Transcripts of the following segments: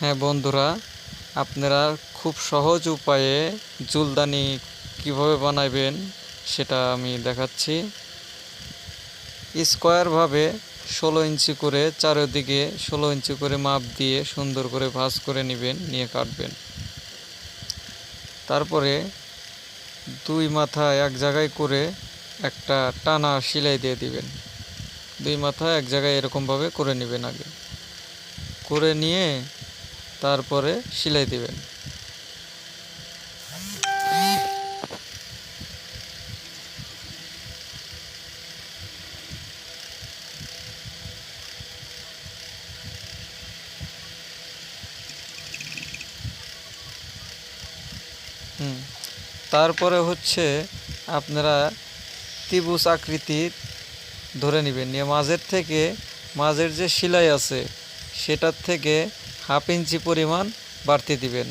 হ্যাঁ বন্ধুরা, আপনারা খুব সহজ উপায়ে জুলদানি কীভাবে বানাবেন সেটা আমি দেখাচ্ছি। স্কোয়ারভাবে ষোলো ইঞ্চি করে চারিদিকে ষোলো ইঞ্চি করে মাপ দিয়ে সুন্দর করে ভাঁজ করে নেবেন, নিয়ে কাটবেন। তারপরে দুই মাথা এক জায়গায় করে একটা টানা সেলাই দিয়ে দিবেন। দুই মাথা এক জায়গায় এরকমভাবে করে নেবেন আগে। করে নিয়ে তারপরে সেলাই দিবেন। হুম, তারপরে হচ্ছে আপনারা ত্রিভুজ আকৃতির ধরে নেবেন। নিয়ে মাঝের থেকে, মাঝের যে সেলাই আছে, সেটার থেকে হাফ ইঞ্চি পরিমাণ বাড়তি দিবেন।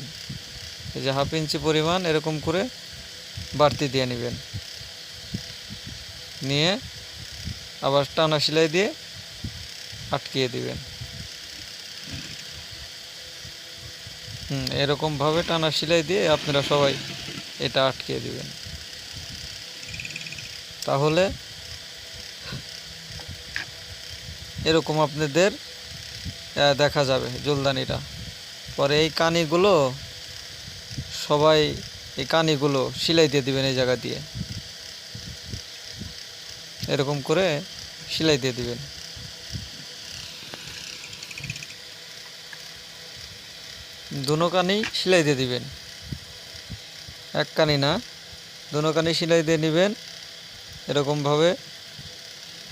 এই যে হাফ ইঞ্চি পরিমাণ এরকম করে বাড়তি দিয়ে নেবেন। নিয়ে আবার টানা সেলাই দিয়ে আটকিয়ে দিবেন। হুম, এরকমভাবে টানা সেলাই দিয়ে আপনারা সবাই এটা আটকিয়ে দিবেন। তাহলে এরকম আপনাদের দেখা যাবে জুলদানিটা। পরে এই কানিগুলো সবাই এই কানিগুলো সেলাই দিয়ে দিবেন এই জায়গা দিয়ে। এরকম করে সেলাই দিয়ে দিবেন। দুনো কানি সেলাই দিয়ে দিবেন। এক কানি না, দুনো কানি সেলাই দিয়ে নেবেন। এরকমভাবে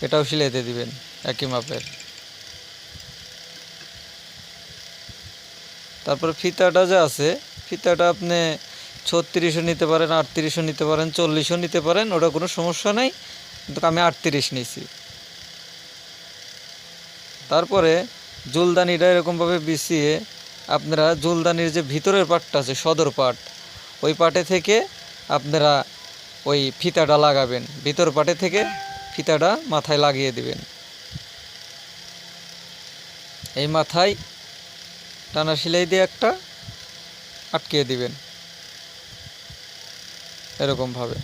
এটাও সেলাই দিয়ে দিবেন, একই মাপের। তারপরে ফিতাটা যে আছে, ফিতাটা আপনি ছত্রিশও নিতে পারেন, আটত্রিশও নিতে পারেন, চল্লিশও নিতে পারেন, ওটা কোনো সমস্যা নেই। কিন্তু আমি আটত্রিশ নিয়েছি। তারপরে জুলদানিটা এরকমভাবে বিছিয়ে আপনারা জুলদানির যে ভিতরের পাটটা আছে, সদর পাট, ওই পাটে থেকে আপনারা ওই ফিতাটা লাগাবেন। ভিতর পাটে থেকে ফিতাটা মাথায় লাগিয়ে দিবেন। এই মাথায় টানা সেলাই দিয়ে একটা আটকিয়ে দিবেন। এরকমভাবে।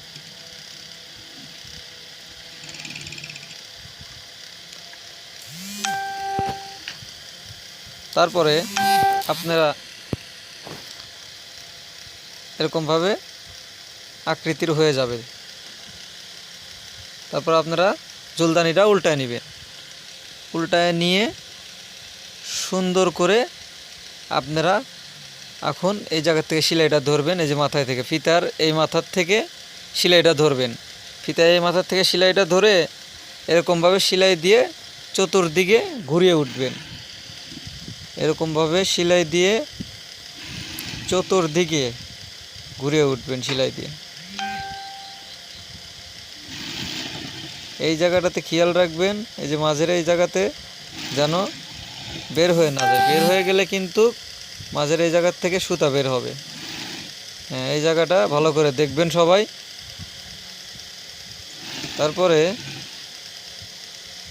তারপরে আপনারা এরকমভাবে আকৃতির হয়ে যাবে। তারপর আপনারা জলদানিটা উল্টায় নেবেন। উল্টায় নিয়ে সুন্দর করে আপনারা এখন এই জায়গা থেকে সেলাইটা ধরবেন, এই যে মাথায় থেকে ফিতার, এই মাথার থেকে সেলাইটা ধরবেন। ফিতার এই মাথার থেকে সেলাইটা ধরে এরকমভাবে সেলাই দিয়ে চতুর্দিকে ঘুরিয়ে উঠবেন। এরকমভাবে সেলাই দিয়ে চতুর্দিকে ঘুরিয়ে উঠবেন সেলাই দিয়ে। এই জায়গাটাতে খেয়াল রাখবেন, এই যে মাঝের এই জায়গাতে যেন বের হয়ে না যায়। বের হয়ে গেলে কিন্তু মাঝের এই জায়গার থেকে সুতা বের হবে। হ্যাঁ এই জায়গাটা ভালো করে দেখবেন সবাই। তারপরে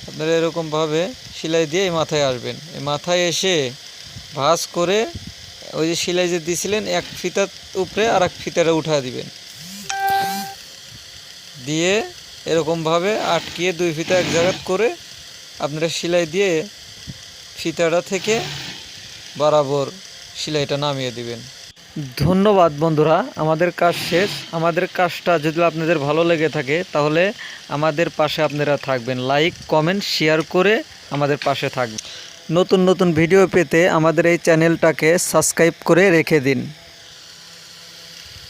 আপনারা এরকমভাবে সেলাই দিয়ে এই মাথায় আসবেন। এই মাথায় এসে ভাঁজ করে ওই যে সেলাই যে দিছিলেন, এক ফিতার উপরে আর এক ফিতাটা উঠা দিবেন। দিয়ে এরকমভাবে আটকিয়ে দুই ফিতা এক জায়গা করে আপনারা সেলাই দিয়ে ফিতাটা থেকে বরাবর সেলাইটা নামিয়ে দিবেন। ধন্যবাদ বন্ধুরা, আমাদের কাজ শেষ। আমাদের কাজটা যদি আপনাদের ভালো লেগে থাকে, তাহলে আমাদের পাশে আপনারা থাকবেন। লাইক কমেন্ট শেয়ার করে আমাদের পাশে থাকবেন। নতুন নতুন ভিডিও পেতে আমাদের এই চ্যানেলটাকে সাবস্ক্রাইব করে রেখে দিন।